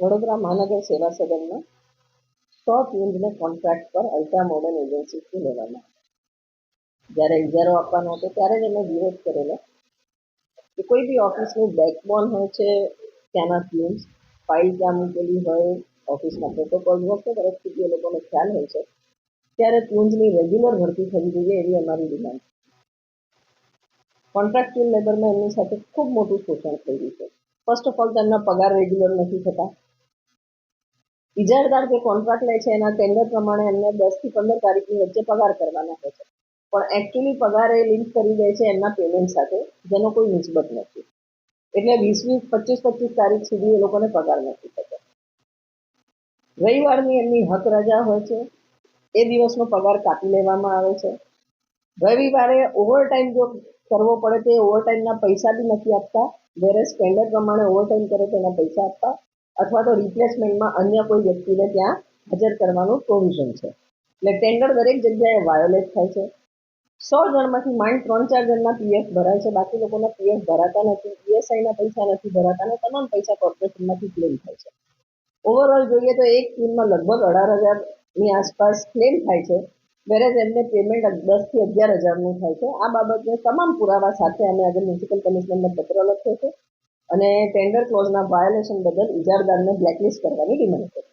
વડોદરા મહાનગર સેવા સદનમાં સો ટીમ્સને કોન્ટ્રાક્ટ પર અલ્ટ્રા મોડર્ન એજન્સીથી લેવામાં. જ્યારે ઇજારો આપવાનો હતો, ત્યારે જ અમે વિરોધ કરેલો કે કોઈ બી ઓફિસનું બેકબોન હોય છે, ત્યાંના ટીમ્સ ફાઇલ ત્યાં મૂકેલી હોય, ઓફિસના પ્રોટોકોલ વખતે પરિસ્થિતિ એ લોકોને ખ્યાલ હોય છે, ત્યારે ટ્યુન્સની રેગ્યુલર ભરતી થવી જોઈએ એવી અમારી ડિમાન્ડ કોન્ટ્રાક્ચ્યુઅલ લેબરમાં એમની સાથે ખૂબ મોટું શોષણ થઈ રહ્યું છે. ફર્સ્ટ ઓફ ઓલ તેમના પગાર રેગ્યુલર નથી થતા. ઇજારદાર જે કોન્ટ્રાક્ટ લે છે એના ટેન્ડર પ્રમાણે એમને દસથી પંદર તારીખની વચ્ચે પગાર કરવાના હોય છે. પણ એકચ્યુઅલી પગાર એ લિંક કરી દે છે એમના પેમેન્ટ સાથે, જેનો કોઈ નિસ્બત નથી. એટલે વીસ વીસ પચીસ પચીસ તારીખ સુધી એ લોકોને પગાર નથી થતો. રવિવારની એમની હક રજા હોય છે, એ દિવસનો પગાર કાપી લેવામાં આવે છે. રવિવારે ઓવરટાઈમ જો કરવો પડે તો એ ઓવરટાઈમના પૈસા બી નથી આપતા. જ્યારે સ્ટેન્ડર્ડ પ્રમાણે ઓવરટાઈમ કરે તો એના પૈસા આપતા. અથવા તો રિપ્લેસમેન્ટમાં અન્ય કોઈ વ્યક્તિને ત્યાં હાજર કરવાનું પ્રોવિઝન છે. એટલે ટેન્ડર દરેક જગ્યાએ વાયોલેટ થાય છે. સો જણમાંથી માંડ ત્રણ ચાર જણના પીએફ ભરાય છે. બાકી લોકોના પીએફ ભરાતા નથી. પીએસઆઈના પૈસા નથી ભરાતા અને તમામ પૈસા કોર્પોરેશનમાંથી ક્લેમ થાય છે. ઓવરઓલ જોઈએ તો એક ટીમમાં લગભગ અઢાર હજારની આસપાસ ક્લેમ થાય છે. વેરેજ એમને પેમેન્ટ દસથી અગિયાર હજારનું થાય છે. આ બાબતને તમામ પુરાવા સાથે અમે આજે મ્યુનિસિપલ કમિશનરને પત્ર લખ્યો છે. અને ટેન્ડર ક્લોઝના વાયોલેશન બદલ ઇજારદારને બ્લેકલિસ્ટ કરવાની ડિમાન્ડ કરી